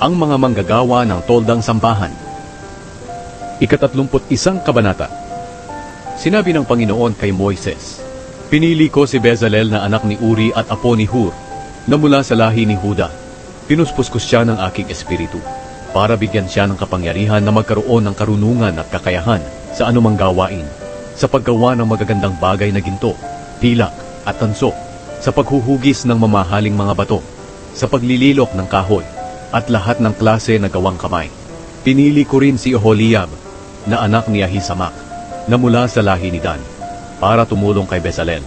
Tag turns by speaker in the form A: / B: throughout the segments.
A: ang mga manggagawa ng toldang sambahan. Ikatatlumput isang kabanata. Sinabi ng Panginoon kay Moises, Pinili ko si Bezalel na anak ni Uri at apo ni Hur, na mula sa lahi ni Huda. Pinuspos ko siya ng aking espiritu, para bigyan siya ng kapangyarihan na magkaroon ng karunungan at kakayahan sa anumang gawain, sa paggawa ng magagandang bagay na ginto, pilak at tanso, sa paghuhugis ng mamahaling mga bato, sa paglililok ng kahoy, at lahat ng klase na gawang kamay. Pinili ko rin si Oholiab, na anak ni Ahisamak, na mula sa lahi ni Dan, para tumulong kay Bezalel.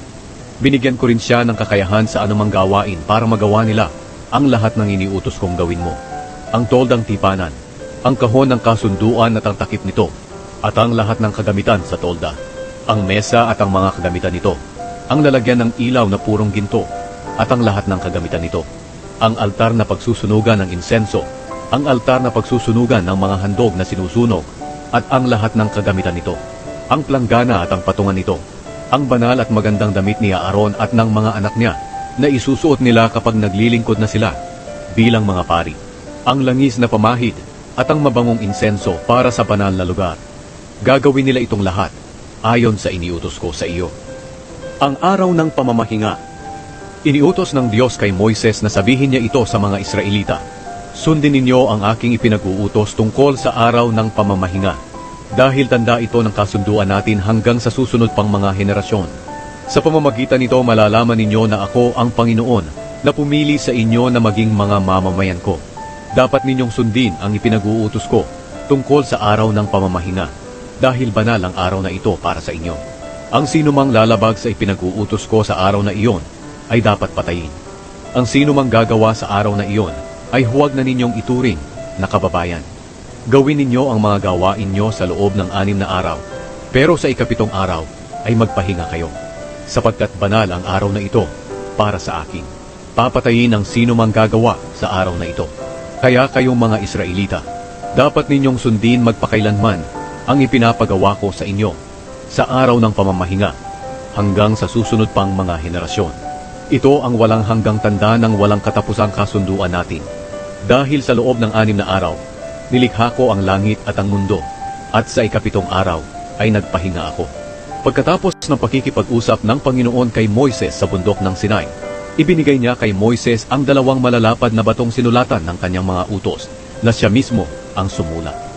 A: Binigyan ko rin siya ng kakayahan sa anumang gawain para magawa nila ang lahat ng iniutos kong gawin mo. Ang toldang tipanan, ang kahon ng kasunduan at ang takip nito, at ang lahat ng kagamitan sa tolda, ang mesa at ang mga kagamitan nito, ang lalagyan ng ilaw na purong ginto, at ang lahat ng kagamitan nito, ang altar na pagsusunugan ng insenso, ang altar na pagsusunugan ng mga handog na sinusunog, at ang lahat ng kagamitan nito, ang planggana at ang patungan nito, ang banal at magandang damit ni Aaron at ng mga anak niya na isusuot nila kapag naglilingkod na sila bilang mga pari, ang langis na pamahid at ang mabangong insenso para sa banal na lugar. Gagawin nila itong lahat ayon sa iniutos ko sa iyo. Ang araw ng pamamahinga. Iniutos ng Diyos kay Moises na sabihin niya ito sa mga Israelita. Sundin ninyo ang aking ipinag-uutos tungkol sa araw ng pamamahinga dahil tanda ito ng kasunduan natin hanggang sa susunod pang mga henerasyon. Sa pamamagitan nito malalaman ninyo na ako ang Panginoon na pumili sa inyo na maging mga mamamayan ko. Dapat ninyong sundin ang ipinag-uutos ko tungkol sa araw ng pamamahinga dahil banal ang araw na ito para sa inyo. Ang sino mang lalabag sa ipinag-uutos ko sa araw na iyon ay dapat patayin. Ang sino mang gagawa sa araw na iyon ay huwag na ninyong ituring na kababayan. Gawin ninyo ang mga gawain nyo sa loob ng anim na araw, pero sa ikapitong araw ay magpahinga kayo, sapagkat banal ang araw na ito para sa akin. Papatayin ang sino mang gagawa sa araw na ito. Kaya kayong mga Israelita, dapat ninyong sundin magpakailanman ang ipinapagawa ko sa inyo sa araw ng pamamahinga hanggang sa susunod pang mga henerasyon. Ito ang walang hanggang tanda ng walang katapusang kasunduan natin. Dahil sa loob ng anim na araw, nilikha ko ang langit at ang mundo, at sa ikapitong araw ay nagpahinga ako. Pagkatapos ng pakikipag-usap ng Panginoon kay Moises sa bundok ng Sinai, ibinigay niya kay Moises ang dalawang malalapad na batong sinulatan ng kanyang mga utos, na siya mismo ang sumulat.